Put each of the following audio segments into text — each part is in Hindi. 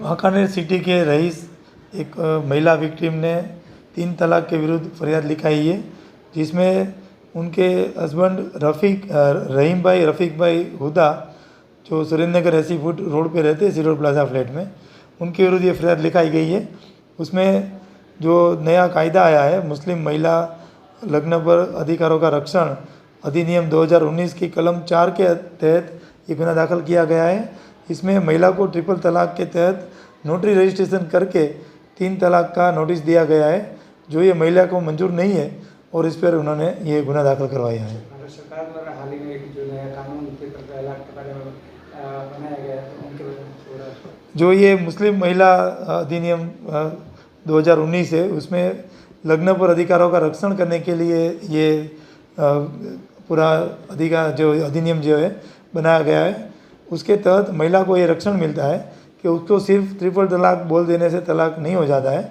वाकानेर सिटी के रईस एक महिला विक्टिम ने तीन तलाक के विरुद्ध फरियाद लिखाई है, जिसमें उनके हस्बैंड रफ़ीक रहीम भाई रफ़ीक भाई हुदा, जो सुरेंद्र नगर अस्सी फुट रोड पे रहते हैं सिरोड प्लाजा फ्लैट में, उनके विरुद्ध ये फरियाद लिखाई गई है। उसमें जो नया कायदा आया है, मुस्लिम महिला लग्न पर अधिकारों का रक्षण अधिनियम 2019 की कलम चार के तहत ये गुना दाखिल किया गया है। इसमें महिला को ट्रिपल तलाक के तहत नोटरी रजिस्ट्रेशन करके तीन तलाक का नोटिस दिया गया है जो ये महिला को मंजूर नहीं है और इस पर उन्होंने ये गुना दाखिल करवाया है। सरकार द्वारा हाल ही में एक जो नया कानून ट्रिपल तलाक के बारे में बनाया गया तो उनके बारे में जो ये मुस्लिम महिला अधिनियम अ, 2019 है उसमें लग्न पर अधिकारों का रक्षण करने के लिए ये पूरा अधिकार जो अधिनियम जो है बनाया गया है उसके तहत महिला को ये रक्षण मिलता है कि उसको सिर्फ ट्रिपल तलाक बोल देने से तलाक नहीं हो जाता है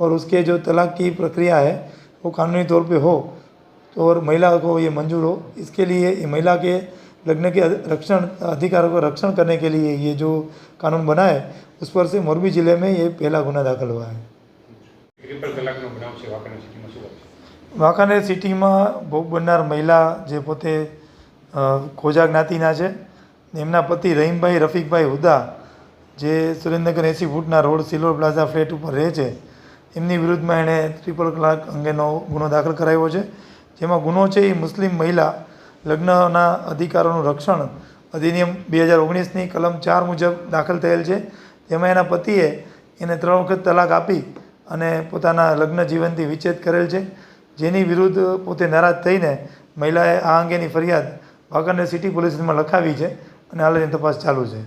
और उसके जो तलाक की प्रक्रिया है वो कानूनी तौर पे हो तो और महिला को ये मंजूर हो इसके लिए ये महिला के लग्न के रक्षण अधिकारों को रक्षण करने के लिए ये जो कानून बना है उस पर से मोरबी जिले में ये पहला गुना दाखिल हुआ है ટ્રિપલ તલાકનો બનાવ છે વાંકાનેર સિટીમાં શું વાત છે વાંકાનેર સિટીમાં ભોગ બનનાર મહિલા જે પોતે અ, ખોજા જ્ઞાતિના છે. એમના પતિ રહીમભાઈ, રફીકભાઈ હુદા, જે સુરેન્દ્રનગર એંસી ફૂટના રોડ સિલ્વર પ્લાઝા ફ્લેટ ઉપર રહે છે. એમની વિરુદ્ધમાં એણે ટ્રિપલ તલાક અંગેનો ગુનો દાખલ કરાવ્યો છે. જેમાં ગુનો છે એ મુસ્લિમ મહિલા લગ્નના અધિકારોનું રક્ષણ અધિનિયમ બે હજાર ઓગણીસની કલમ ચાર મુજબ દાખલ થયેલ છે. જેમાં એના પતિએ એને ત્રણ વખત તલાક આપી અને પોતાના લગ્ન જીવનથી વિચ્છેદ કરેલ છે. જેની વિરુદ્ધ પોતે નારાજ થઈને મહિલાએ આ અંગેની ફરિયાદ વાંકાનેર સિટી પોલીસમાં લખાવી છે અને હાલ એની તપાસ ચાલુ છે.